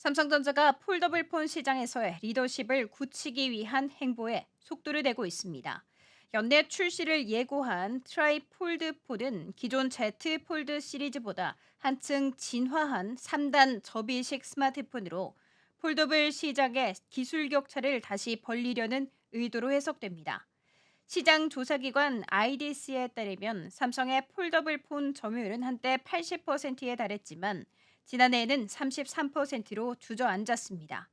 삼성전자가 폴더블 폰 시장에서의 리더십을 굳히기 위한 행보에 속도를 내고 있습니다. 연내 출시를 예고한 트라이폴드 폴은 기존 Z 폴드 시리즈보다 한층 진화한 3단 접이식 스마트폰으로 폴더블 시장의 기술 격차를 다시 벌리려는 의도로 해석됩니다. 시장 조사기관 IDC에 따르면 삼성의 폴더블 폰 점유율은 한때 80%에 달했지만 지난해에는 33%로 주저앉았습니다.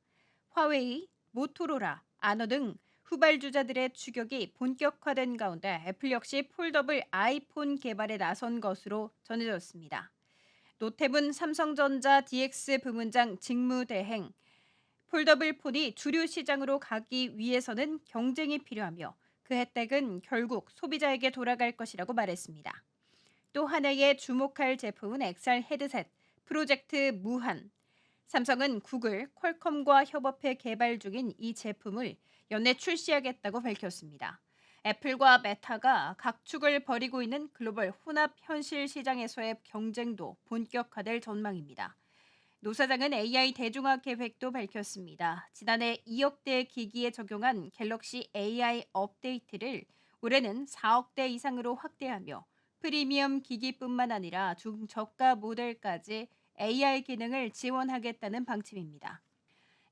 화웨이, 모토로라, 아너 등 후발주자들의 추격이 본격화된 가운데 애플 역시 폴더블 아이폰 개발에 나선 것으로 전해졌습니다. 노태분 삼성전자 DX 부문장 직무대행 폴더블 폰이 주류 시장으로 가기 위해서는 경쟁이 필요하며 그 혜택은 결국 소비자에게 돌아갈 것이라고 말했습니다. 또 하나의 주목할 제품은 XR 헤드셋 프로젝트 무한. 삼성은 구글, 퀄컴과 협업해 개발 중인 이 제품을 연내 출시하겠다고 밝혔습니다. 애플과 메타가 각축을 벌이고 있는 글로벌 혼합 현실 시장에서의 경쟁도 본격화될 전망입니다. 노 사장은 AI 대중화 계획도 밝혔습니다. 지난해 2억 대 기기에 적용한 갤럭시 AI 업데이트를 올해는 4억 대 이상으로 확대하며 프리미엄 기기뿐만 아니라 중저가 모델까지 AR 기능을 지원하겠다는 방침입니다.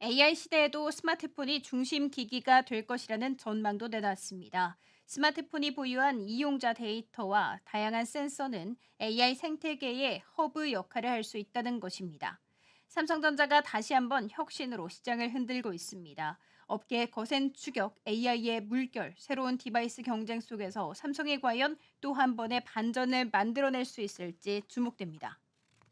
AI 시대에도 스마트폰이 중심 기기가 될 것이라는 전망도 내놨습니다. 스마트폰이 보유한 이용자 데이터와 다양한 센서는 AI 생태계의 허브 역할을 할 수 있다는 것입니다. 삼성전자가 다시 한번 혁신으로 시장을 흔들고 있습니다. 업계의 거센 추격, AI의 물결, 새로운 디바이스 경쟁 속에서 삼성이 과연 또 한 번의 반전을 만들어낼 수 있을지 주목됩니다.